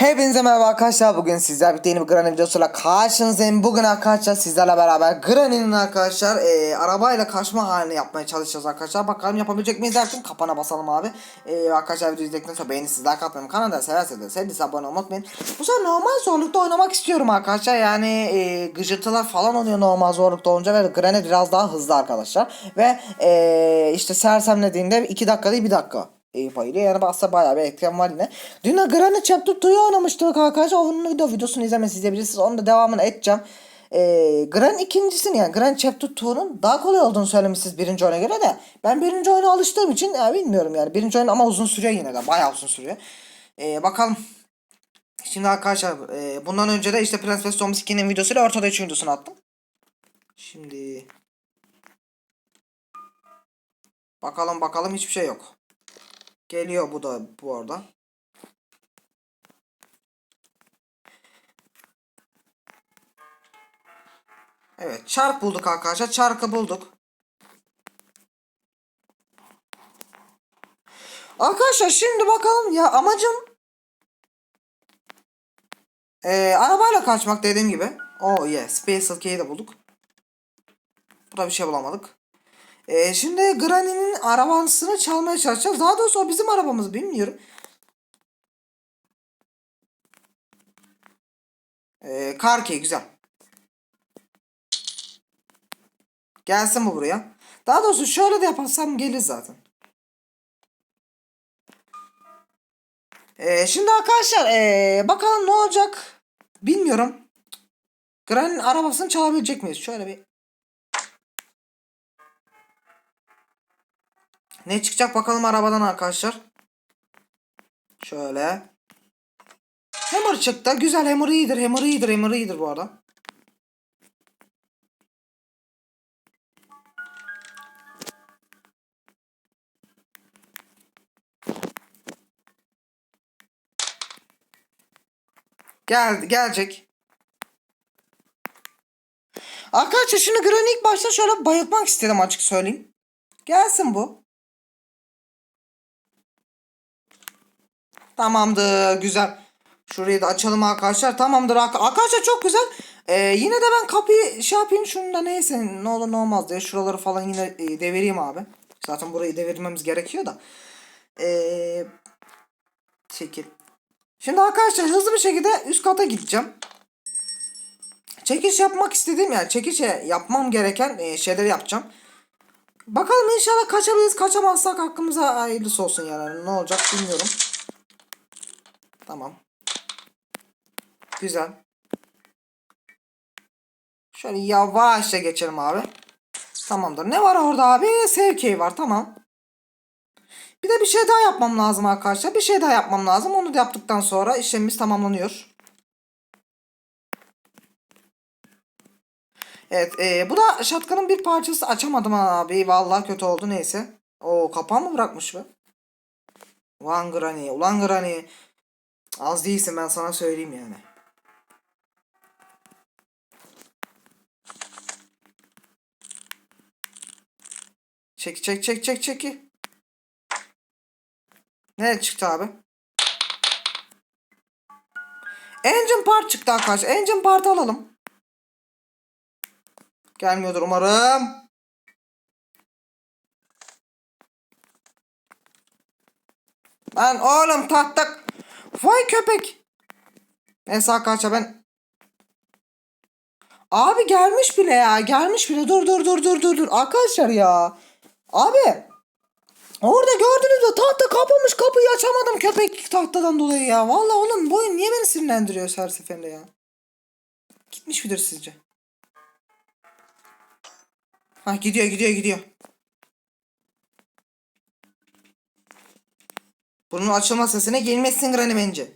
Hepinize merhaba arkadaşlar. Bugün sizler birlikte yeni bir Granny videosuyla karşınızdayım. Bugün arkadaşlar sizlerle beraber Granny'nin arkadaşlar e, arabayla kaçma halini yapmaya çalışacağız arkadaşlar. Bakalım yapabilecek miyiz derken kapana basalım abi. E, arkadaşlar video izledikten sonra beğeni sizler katmayın. Kanalda severseniz de sevdiyseniz abone olmayı unutmayın. Bu sefer normal zorlukta oynamak istiyorum arkadaşlar. Yani e, gıcırtılar falan oluyor normal zorlukta olunca ve Granny biraz daha hızlı arkadaşlar. Ve e, işte sersemlediğinde 2 dakika değil 1 dakika iyi payıyla yani aslında bayağı bir ekran var yine. Dün de Granny Chapter 2'yu oynamıştık arkadaşlar. Onun video videosunu izlemesi izleyebilirsiniz. Onun da devamını edeceğim. Ee, Granny ikincisini yani Granny Chapter 2'nun daha kolay olduğunu söylemişsiniz birinci oyuna göre de. Ben birinci oyuna alıştığım için ya bilmiyorum yani. Birinci oyun ama uzun sürüyor yine de. Bayağı uzun sürüyor. Ee, bakalım. Şimdi arkadaşlar e, bundan önce de işte Plants vs Zombies 2'nin videosuyla ortada 3 videosunu attım. Şimdi bakalım bakalım hiçbir şey yok. Geliyor bu da bu arada. Evet çark bulduk arkadaşlar. Çarkı bulduk. Arkadaşlar şimdi bakalım ya amacım ee, arabayla kaçmak dediğim gibi. Oh yeah. Space Key'i de bulduk. Burada bir şey bulamadık. Ee, şimdi Granny'nin arabasını çalmaya çalışacağız. Daha doğrusu o bizim arabamız bilmiyorum. Ee, Karkey güzel. Gelsin bu buraya. Daha doğrusu şöyle de yaparsam gelir zaten. Ee, şimdi arkadaşlar ee, bakalım ne olacak. Bilmiyorum. Granny'nin arabasını çalabilecek miyiz? Şöyle bir Ne çıkacak bakalım arabadan arkadaşlar. Şöyle. Hammer çıktı. Güzel hammer iyidir. Hammer iyidir. Hammer iyidir bu arada. Geldi. Gelecek. Arkadaşlar şimdi Granny ilk başta şöyle bayıltmak istedim açık söyleyeyim. Gelsin bu. Tamamdır güzel. Şurayı da açalım arkadaşlar. Tamamdır arka- arkadaşlar çok güzel. Ee, yine de ben kapıyı şey yapayım şunu da neyse ne olur ne olmaz diye şuraları falan yine e, devireyim abi. Zaten burayı devirmemiz gerekiyor da. Ee, çekil. Şimdi arkadaşlar hızlı bir şekilde üst kata gideceğim. Çekiş yapmak istediğim yani çekiş yapmam gereken e, şeyleri yapacağım. Bakalım inşallah kaçabiliriz. Kaçamazsak hakkımıza hayırlısı olsun yani. Ne olacak bilmiyorum. Tamam. Güzel. Şöyle yavaşça geçelim abi. Tamamdır. Ne var orada abi? Sevkey var. Tamam. Bir de bir şey daha yapmam lazım arkadaşlar. Bir şey daha yapmam lazım. Onu da yaptıktan sonra işlemimiz tamamlanıyor. Evet. E, bu da şatkanın bir parçası. Açamadım abi. Vallahi kötü oldu. Neyse. O kapağı mı bırakmış bu? Ulan Granny. Ulan Granny. Az değilsin ben sana söyleyeyim yani. Çek çek çek çek çek. Ne çıktı abi? Engine part çıktı arkadaşlar. Engine part alalım. Gelmiyordur umarım. Ben oğlum tahtak Vay köpek. Neyse arkadaşlar ben Abi gelmiş bile ya. Gelmiş bile. Dur dur dur dur dur dur. Arkadaşlar ya. Abi. Orada gördünüz mü tahta kapamış kapıyı açamadım köpek tahtadan dolayı ya. Vallahi oğlum bu oyun niye beni sinirlendiriyor her seferinde ya. Gitmiş midir sizce? Ha gidiyor gidiyor gidiyor. Bunun açılma sesine gelmezsin Granny bence.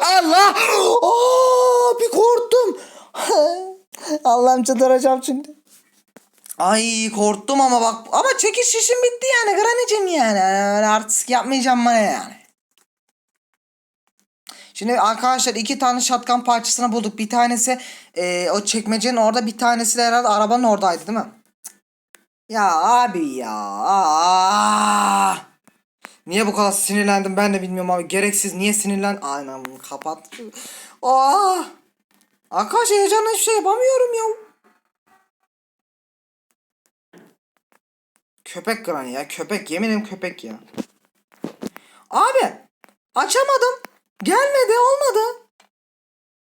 Allah! Oo, bir korktum. Allah'ım çıldıracağım şimdi. Ay korktum ama bak ama çekiş şişim bitti yani Granny'cim yani. Öyle artistik yapmayacağım bana yani. Şimdi arkadaşlar iki tane şatkan parçasını bulduk. Bir tanesi e, o çekmecenin orada bir tanesi de herhalde arabanın oradaydı değil mi? Ya abi ya. Niye bu kadar sinirlendim ben de bilmiyorum abi. Gereksiz niye sinirlen? Aynen kapat. Aa! Arkadaş heyecanla hiçbir şey yapamıyorum ya. Köpek Granny ya köpek yeminim köpek ya. Abi açamadım. Gelmedi olmadı.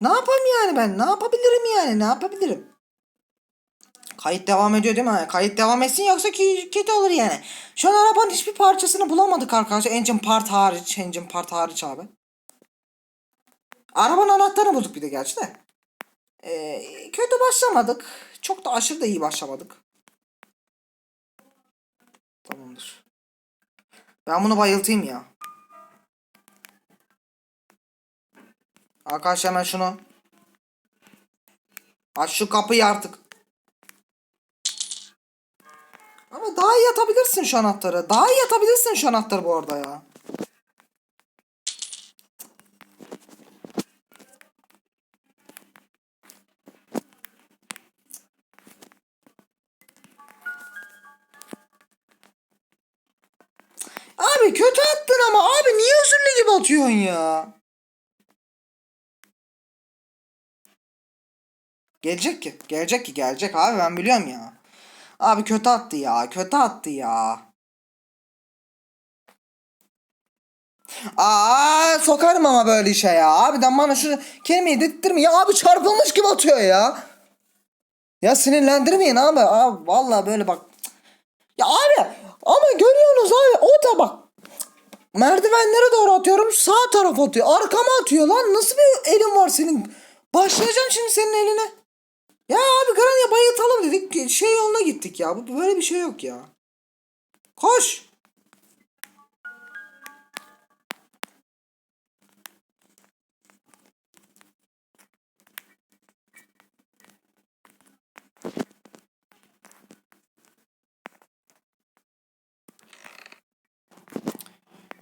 Ne yapayım yani ben? Ne yapabilirim yani? Ne yapabilirim? Kayıt devam ediyor değil mi? Kayıt devam etsin yoksa kötü olur yani. Şu an arabanın hiçbir parçasını bulamadık arkadaşlar. Engine part hariç. Engine part hariç abi. Arabanın anahtarını bulduk bir de gerçi de. Ee, kötü başlamadık. Çok da aşırı da iyi başlamadık. Tamamdır. Ben bunu bayıltayım ya. Arkadaş hemen şunu. Aç şu kapıyı artık. Ama daha iyi atabilirsin şu anahtarı. Daha iyi atabilirsin şu anahtarı bu arada ya. Abi kötü attın ama abi niye özürlü gibi atıyorsun ya? Gelecek ki. Gelecek ki gelecek abi ben biliyorum ya. Abi kötü attı ya. Kötü attı ya. Aa sokarım ama böyle işe ya. Abiden bana şu kelimeyi dedirtme ya. Abi çarpılmış gibi atıyor ya. Ya sinirlendirmeyin abi. Abi vallahi böyle bak. Ya abi ama görüyorsunuz abi o da bak. Merdivenlere doğru atıyorum sağ tarafa atıyor. Arkama atıyor lan. Nasıl bir elin var senin? Başlayacağım şimdi senin eline. Ya abi Granny'e bayıltalım dedik. Şey yoluna gittik ya. Böyle bir şey yok ya. Koş.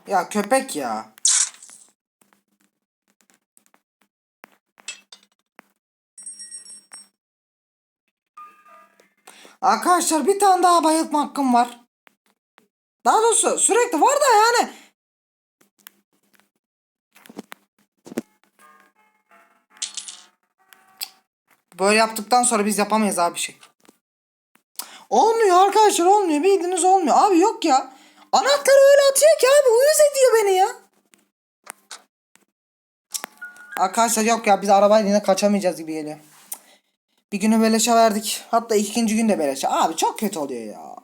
Ya köpek ya. Arkadaşlar bir tane daha bayıltma hakkım var. Daha doğrusu sürekli var da yani. Böyle yaptıktan sonra biz yapamayız abi şey. Olmuyor arkadaşlar olmuyor. Bildiğiniz olmuyor. Abi yok ya. Anahtarı öyle atıyor ki abi uyuz ediyor beni ya. Arkadaşlar yok ya biz arabayla yine kaçamayacağız gibi geliyor. Bir günü beleşe verdik. Hatta ikinci gün de beleşe. Abi çok kötü oluyor ya.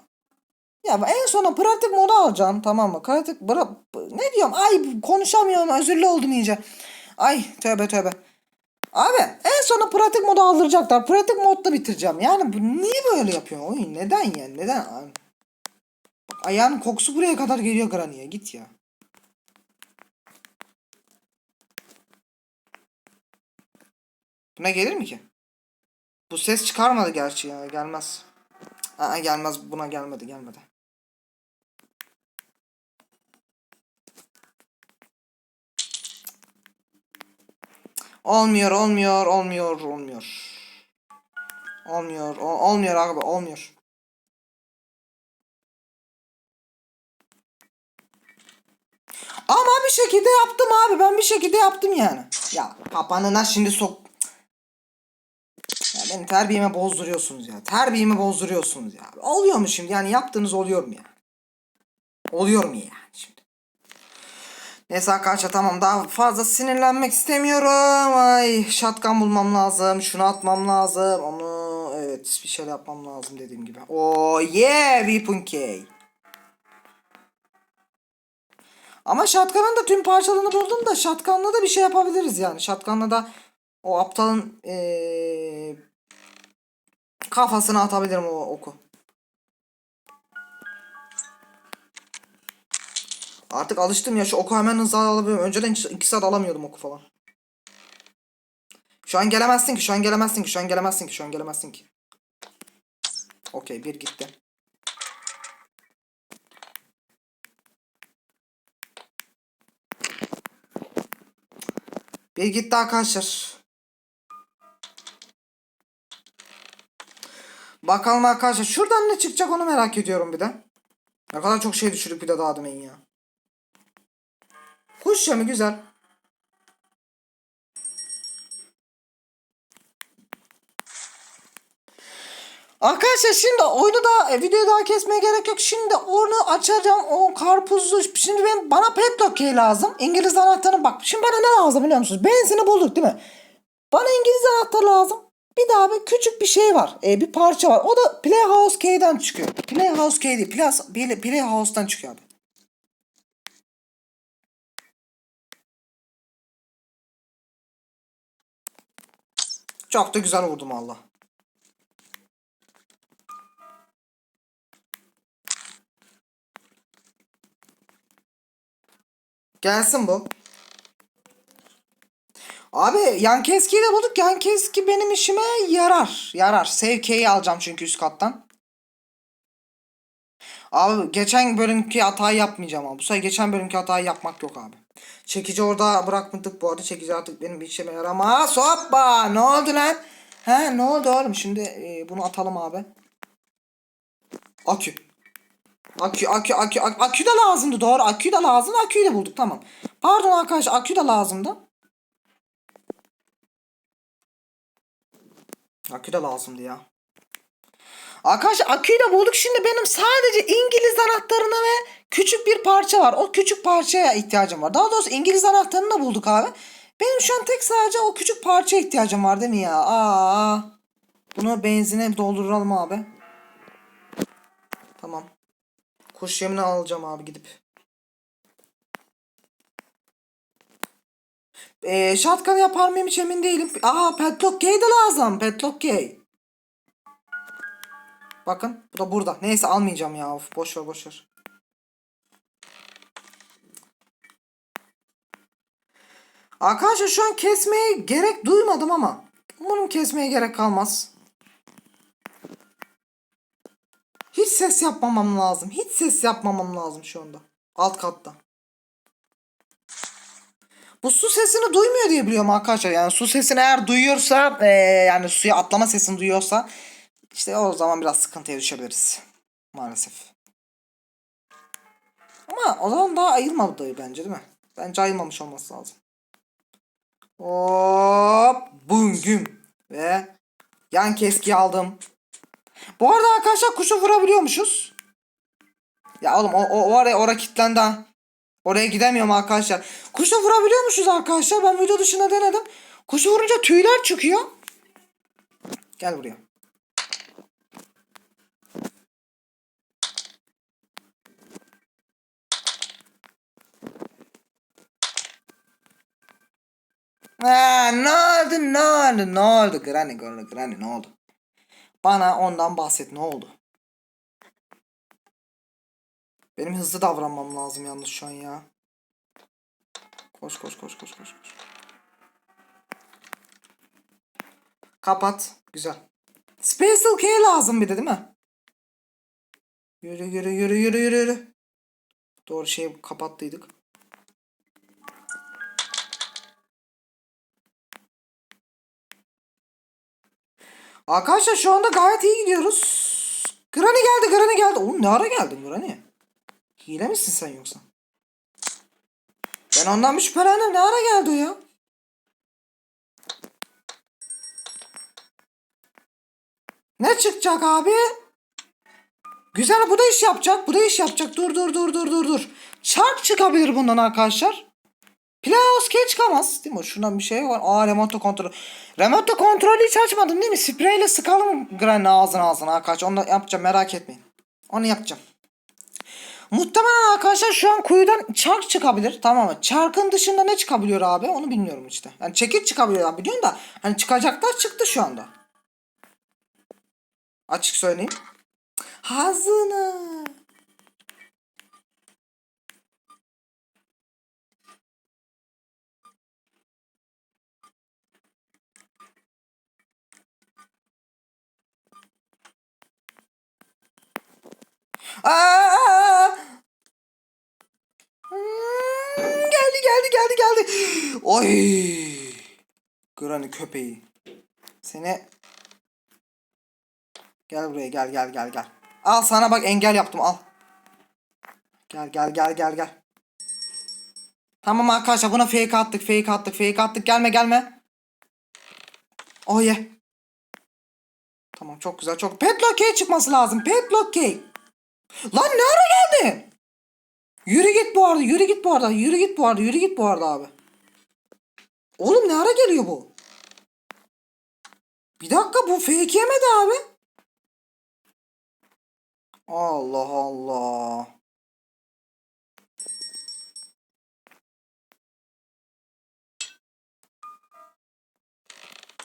Ya en sona pratik moda alacağım tamam mı? Pratik bıra ne diyorum? Ay konuşamıyorum özürlü oldum iyice. Ay tövbe tövbe. Abi en sona pratik moda aldıracaklar. Pratik modda bitireceğim. Yani bu niye böyle yapıyor oyun? Neden yani? Neden? Bak, ayağının kokusu buraya kadar geliyor Granny'e. Git ya. Buna gelir mi ki? Bu ses çıkarmadı gerçi ya. Gelmez. Aa, gelmez. Buna gelmedi. Gelmedi. Olmuyor, olmuyor, olmuyor, olmuyor. Olmuyor, o- olmuyor abi, olmuyor. Ama bir şekilde yaptım abi. Ben bir şekilde yaptım yani. Ya papanına şimdi sok... Ya beni terbiyeme bozduruyorsunuz ya. Terbiyemi bozduruyorsunuz ya. Oluyor mu şimdi? Yani yaptığınız oluyor mu ya? Oluyor mu yani şimdi? Neyse arkadaşlar tamam daha fazla sinirlenmek istemiyorum. Ay şatkan bulmam lazım. Şunu atmam lazım. Onu evet bir şeyler yapmam lazım dediğim gibi. Oh yeah Weapon K. Ama şatkanın da tüm parçalarını buldum da şatkanla da bir şey yapabiliriz yani. Şatkanla da o aptalın ee, kafasına atabilirim o oku. Artık alıştım ya şu oku hemen hızlı alabiliyorum. Önceden 2 saat alamıyordum oku falan. Şu an gelemezsin ki, şu an gelemezsin ki, şu an gelemezsin ki, şu an gelemezsin ki. Okey, bir gitti. Bir gitti arkadaşlar. Bakalım arkadaşlar şuradan ne çıkacak onu merak ediyorum bir de. Ne kadar çok şey düşürdük bir de daha demeyin ya. Kuş yemi güzel. Arkadaşlar şimdi oyunu da e, videoyu daha kesmeye gerek yok. Şimdi onu açacağım. O karpuzlu. Şimdi ben bana pet okey lazım. İngiliz anahtarı bak. Şimdi bana ne lazım biliyor musunuz? Benzini bulduk değil mi? Bana İngiliz anahtarı lazım. Bir daha bir küçük bir şey var. E, bir parça var. O da Playhouse Key'den çıkıyor. Playhouse Key değil. Play, Playhouse'dan çıkıyor abi. Çok da güzel vurdum Allah. Gelsin bu. Abi Yankeski'yi de bulduk. Yankeski benim işime yarar. Yarar. Sevkeyi alacağım çünkü üst kattan. Abi geçen bölümki hatayı yapmayacağım abi. Bu sefer geçen bölümki hatayı yapmak yok abi. Çekici orada bırakmadık bu arada. Çekici artık benim işime yaramaz. Hoppa! Ne oldu lan? He ne oldu oğlum? Şimdi e, bunu atalım abi. Akü. Akü, akü, akü, akü, akü de lazımdı doğru. Akü de lazım. Aküyü de bulduk tamam. Pardon arkadaşlar akü de lazımdı. Akü de lazımdı ya. Arkadaşlar aküyü de bulduk. Şimdi benim sadece İngiliz anahtarına ve küçük bir parça var. O küçük parçaya ihtiyacım var. Daha doğrusu İngiliz anahtarını da bulduk abi. Benim şu an tek sadece o küçük parçaya ihtiyacım var değil mi ya? Aa. Bunu benzine dolduralım abi. Tamam. Kuş yemini alacağım abi gidip. Ee, shotgun yapar mıyım hiç emin değilim. Aa padlock key de lazım. Padlock key. Bakın bu da burada. Neyse almayacağım ya. Of, boş ver. Arkadaşlar şu an kesmeye gerek duymadım ama. Umarım kesmeye gerek kalmaz. Hiç ses yapmamam lazım. Hiç ses yapmamam lazım şu anda. Alt katta. Bu su sesini duymuyor diye biliyorum arkadaşlar. Yani su sesini eğer duyuyorsa eee, yani suya atlama sesini duyuyorsa işte o zaman biraz sıkıntıya düşebiliriz. Maalesef. Ama o zaman daha ayılmadı bence değil mi? Bence ayılmamış olması lazım. Hop bum güm ve yan keski aldım. Bu arada arkadaşlar kuşu vurabiliyormuşuz. Ya oğlum o, o, oraya oraya kilitlendi ha. Oraya gidemiyorum arkadaşlar. Kuşu vurabiliyormuşuz arkadaşlar. Ben video dışında denedim. Kuşu vurunca tüyler çıkıyor. Gel buraya. Ha, ne oldu ne oldu ne oldu Granny Granny Granny ne oldu? Bana ondan bahset ne oldu? Benim hızlı davranmam lazım yalnız şu an ya. Koş koş koş koş koş koş. Kapat. Güzel. Special key lazım bir de değil mi? Yürü yürü yürü yürü yürü yürü. Doğru şeyi kapattıydık. Arkadaşlar şu anda gayet iyi gidiyoruz. Granny geldi Granny geldi. Oğlum ne ara geldin Granny? Hile misin sen yoksa? Ben ondan bir şüphelendim. Ne ara geldi o ya? Ne çıkacak abi? Güzel bu da iş yapacak. Bu da iş yapacak. Dur dur dur dur dur dur. Çark çıkabilir bundan arkadaşlar. Playoff çıkamaz. Değil mi? Şuradan bir şey var. Aa remote kontrol. Remote kontrolü hiç açmadın değil mi? Spreyle sıkalım Granny ağzına ağzına arkadaşlar. Onu da yapacağım merak etmeyin. Onu yapacağım. Muhtemelen arkadaşlar şu an kuyudan çark çıkabilir. Tamam mı? Çarkın dışında ne çıkabiliyor abi? Onu bilmiyorum işte. Yani çekiç çıkabiliyor abi biliyorum da. Hani çıkacaklar çıktı şu anda. Açık söyleyeyim. Hazine. Aa! Geldi geldi geldi. Oy! Granny köpeği. Seni Gel buraya gel gel gel gel. Al sana bak engel yaptım al. Gel gel gel gel gel. Tamam arkadaşlar buna fake attık fake attık fake attık gelme gelme. Oh yeah. Tamam çok güzel çok. Petlock çıkması lazım. Petlock. Lan ne ara geldi? Yürü git bu arada yürü git bu arada yürü git bu arada yürü git bu arada abi. Oğlum ne ara geliyor bu? Bir dakika bu fake yemedi abi. Allah Allah.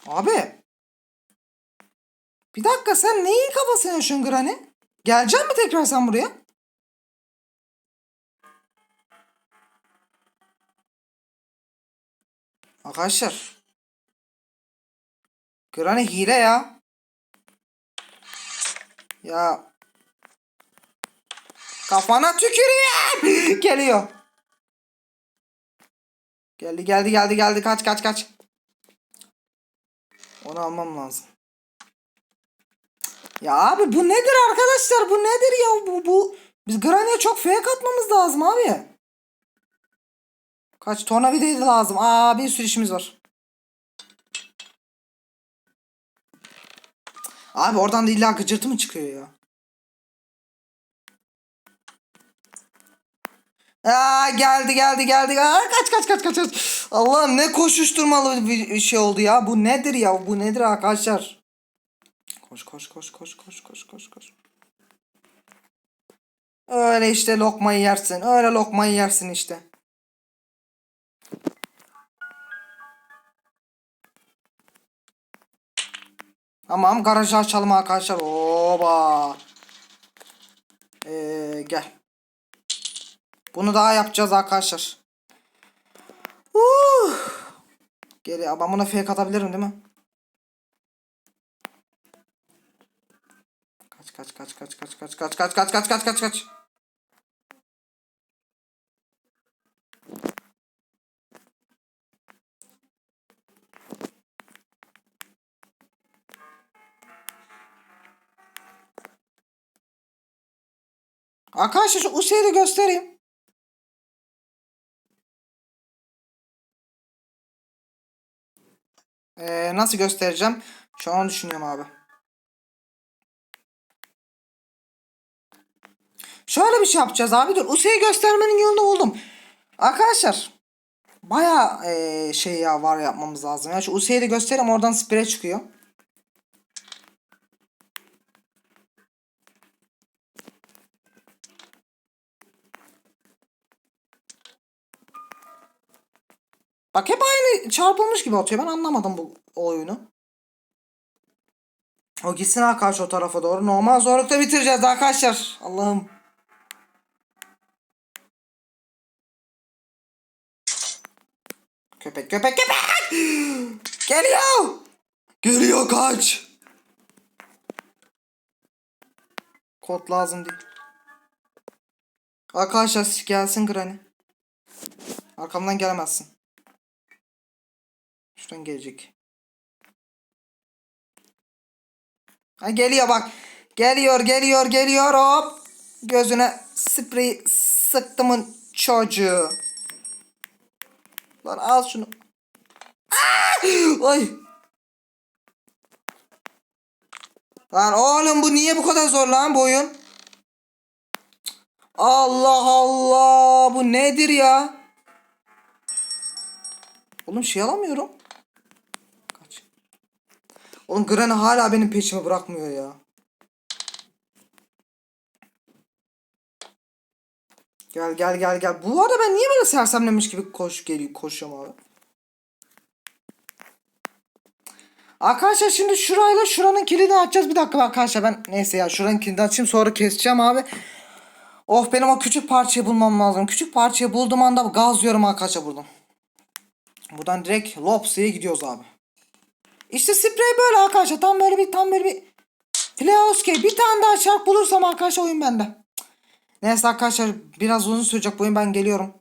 Abi. Bir dakika sen neyin kafasını yaşıyorsun Granny? Gelecek mi tekrar sen buraya? Arkadaşlar. Granny hile ya. Ya. Kafana tüküreyim. Geliyor. Geldi geldi geldi geldi kaç kaç kaç. Onu almam lazım. Ya abi bu nedir arkadaşlar? Bu nedir ya? Bu bu biz Granny'e çok fake atmamız lazım abi. Kaç tornavidayı da lazım. Aa bir sürü işimiz var. Abi oradan da illa gıcırtı mı çıkıyor ya? Aa geldi geldi geldi. Aa, kaç kaç kaç kaç. Allah'ım ne koşuşturmalı bir şey oldu ya. Bu nedir ya? Bu nedir arkadaşlar? Koş koş koş koş koş koş koş koş. Öyle işte lokmayı yersin. Öyle lokmayı yersin işte. Tamam garajı açalım arkadaşlar. Oba. Ee, gel. Bunu daha yapacağız arkadaşlar. Uh. Geri ben buna fake atabilirim değil mi? Kaç kaç kaç kaç kaç kaç kaç kaç kaç kaç kaç kaç kaç. Arkadaşlar şu Usy'yi de göstereyim. Ee, nasıl göstereceğim? Şu an düşünüyorum abi. Şöyle bir şey yapacağız abi. Dur. Usy'yi göstermenin yolunu buldum. Arkadaşlar. Baya ee, şey ya var yapmamız lazım. Ya şu Usy'yi de göstereyim. Oradan sprey çıkıyor. Bak hep aynı çarpılmış gibi atıyor. Ben anlamadım bu oyunu. O gitsin arkadaş o tarafa doğru. Normal zorlukta bitireceğiz arkadaşlar. Allah'ım. Köpek köpek köpek. Geliyor. Geliyor kaç. Kod lazım değil. Arkadaşlar gelsin Granny. Arkamdan gelemezsin. Şuradan gelecek. Ha geliyor bak. Geliyor geliyor geliyor hop. Gözüne sprey sıktımın çocuğu. Lan al şunu. Aa! Ay. Lan oğlum bu niye bu kadar zor lan bu oyun? Allah Allah bu nedir ya? Oğlum şey alamıyorum. Oğlum Granny hala benim peşimi bırakmıyor ya. Gel gel gel gel. Bu arada ben niye böyle sersemlemiş gibi koş geliyor koşuyorum abi. Arkadaşlar şimdi şurayla şuranın kilidini açacağız. Bir dakika arkadaşlar ben neyse ya şuranın kilidini açayım sonra keseceğim abi. Of benim o küçük parçayı bulmam lazım. Küçük parçayı bulduğum anda gaz yiyorum arkadaşlar buradan. Buradan direkt Lopsy'ye gidiyoruz abi. İşte sprey böyle arkadaşlar. Tam böyle bir tam böyle bir Fleoske bir tane daha çarp bulursam arkadaşlar oyun bende. Neyse arkadaşlar biraz uzun sürecek bu oyun ben geliyorum.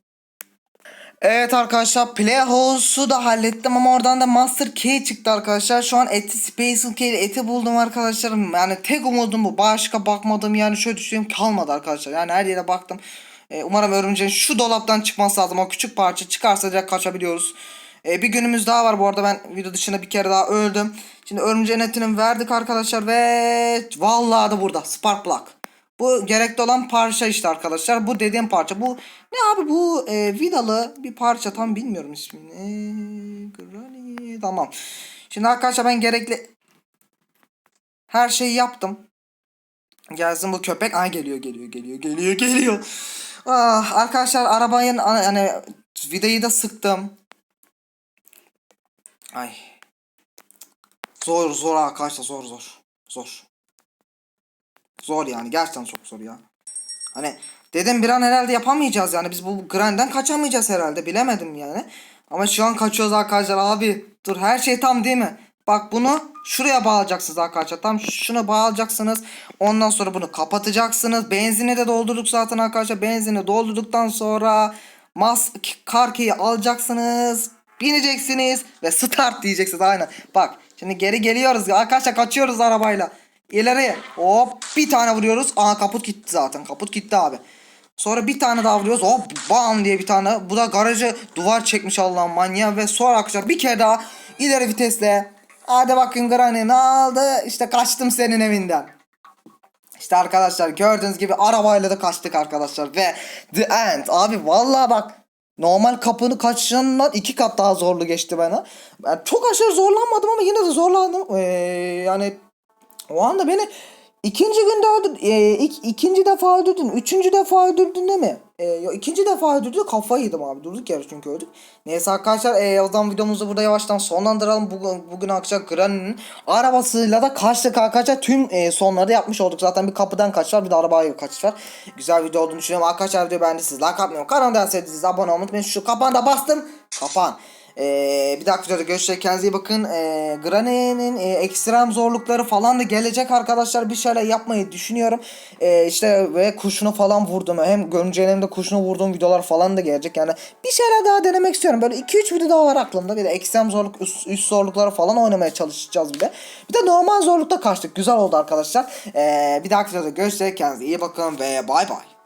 Evet arkadaşlar Playhouse'u da hallettim ama oradan da Master Key çıktı arkadaşlar. Şu an eti Space Key ile eti buldum arkadaşlar. Yani tek umudum bu. Başka bakmadım yani şöyle düşünüyorum kalmadı arkadaşlar. Yani her yere baktım. Ee, umarım örümceğin şu dolaptan çıkması lazım. O küçük parça çıkarsa direkt kaçabiliyoruz. Ee, bir günümüz daha var bu arada ben video dışında bir kere daha öldüm. Şimdi örümceğin etini verdik arkadaşlar ve vallahi da burada Spark Plug. Bu gerekli olan parça işte arkadaşlar. Bu dediğim parça. Bu ne abi bu e, vidalı bir parça tam bilmiyorum ismini. Granny. Tamam. Şimdi arkadaşlar ben gerekli her şeyi yaptım. Gelsin bu köpek. Ay geliyor geliyor geliyor geliyor geliyor. Ah, arkadaşlar arabanın ana- yani vidayı da sıktım. Ay. Zor zor arkadaşlar zor zor. Zor. Zor yani gerçekten çok zor ya. Hani dedim bir an herhalde yapamayacağız yani biz bu grand'den kaçamayacağız herhalde bilemedim yani. Ama şu an kaçıyoruz arkadaşlar abi. Dur her şey tam değil mi? Bak bunu şuraya bağlayacaksınız arkadaşlar. Tam şuna bağlayacaksınız. Ondan sonra bunu kapatacaksınız. Benzini de doldurduk zaten arkadaşlar. Benzini doldurduktan sonra mas karkeyi alacaksınız. Bineceksiniz ve start diyeceksiniz aynen. Bak şimdi geri geliyoruz arkadaşlar kaçıyoruz arabayla. İleriye hop bir tane vuruyoruz. Aha kaput gitti zaten. Kaput gitti abi. Sonra bir tane daha vuruyoruz. Hop bam diye bir tane. Bu da garajı duvar çekmiş Allah'ın manyağı. Ve sonra arkadaşlar bir kere daha ileri vitesle. Hadi bakın Granny ne aldı? İşte kaçtım senin evinden. İşte arkadaşlar gördüğünüz gibi arabayla da kaçtık arkadaşlar. Ve the end. Abi vallahi bak. Normal kapını kaçışından iki kat daha zorlu geçti bana. Ben çok aşırı zorlanmadım ama yine de zorlandım. Ee, yani o anda beni ikinci günde öldürdün. E, ik- ikinci defa öldürdün. Üçüncü defa öldürdün değil mi? E, yo, ikinci defa öldürdü. Kafayı yedim abi. Durduk yere çünkü öldük. Neyse arkadaşlar e, o zaman videomuzu burada yavaştan sonlandıralım. Bugün, bugün akşam Granny'nin arabasıyla da kaçtık arkadaşlar. Tüm e, sonları yapmış olduk. Zaten bir kapıdan kaç var bir de arabaya kaçış. Güzel video olduğunu düşünüyorum. Arkadaşlar videoyu beğendiyseniz like atmayı, kanalda sevdiyseniz abone olmayı unutmayın. Şu kapağını da bastım. Kapan. Ee, bir dahaki videoda görüşürüz. Kendinize iyi bakın. Ee, Granny'nin e, ekstrem zorlukları falan da gelecek arkadaşlar. Bir şeyler yapmayı düşünüyorum. Ee, işte ve kuşunu falan vurdum. Hem görünceğin hem de kuşunu vurduğum videolar falan da gelecek. Yani bir şeyler daha denemek istiyorum. Böyle 2-3 video daha var aklımda. Bir de ekstrem zorluk, üst, üst zorlukları falan oynamaya çalışacağız bir de. Bir de normal zorlukta kaçtık. Güzel oldu arkadaşlar. Ee, bir dahaki videoda görüşürüz. Kendinize iyi bakın ve bay bay.